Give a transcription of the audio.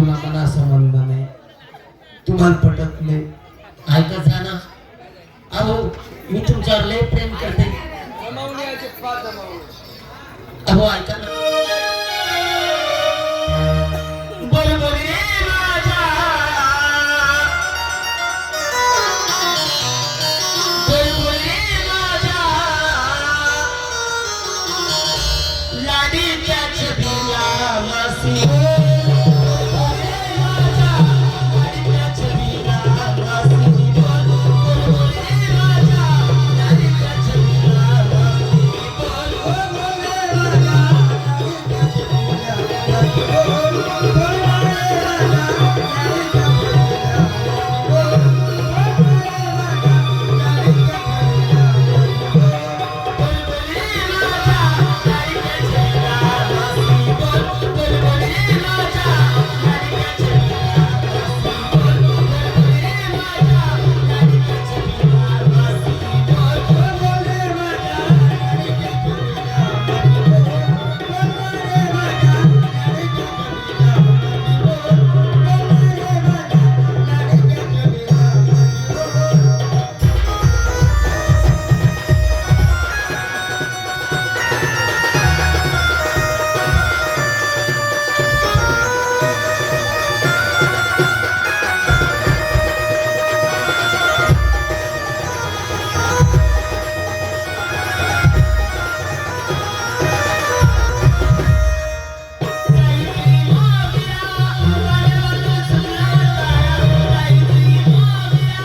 तुला मला असं म्हणलं नाही. तुम्हाला पटत नाही. ऐका जाना. अहो मी तुमच्यावर लय प्रेम करते. अहो ऐका.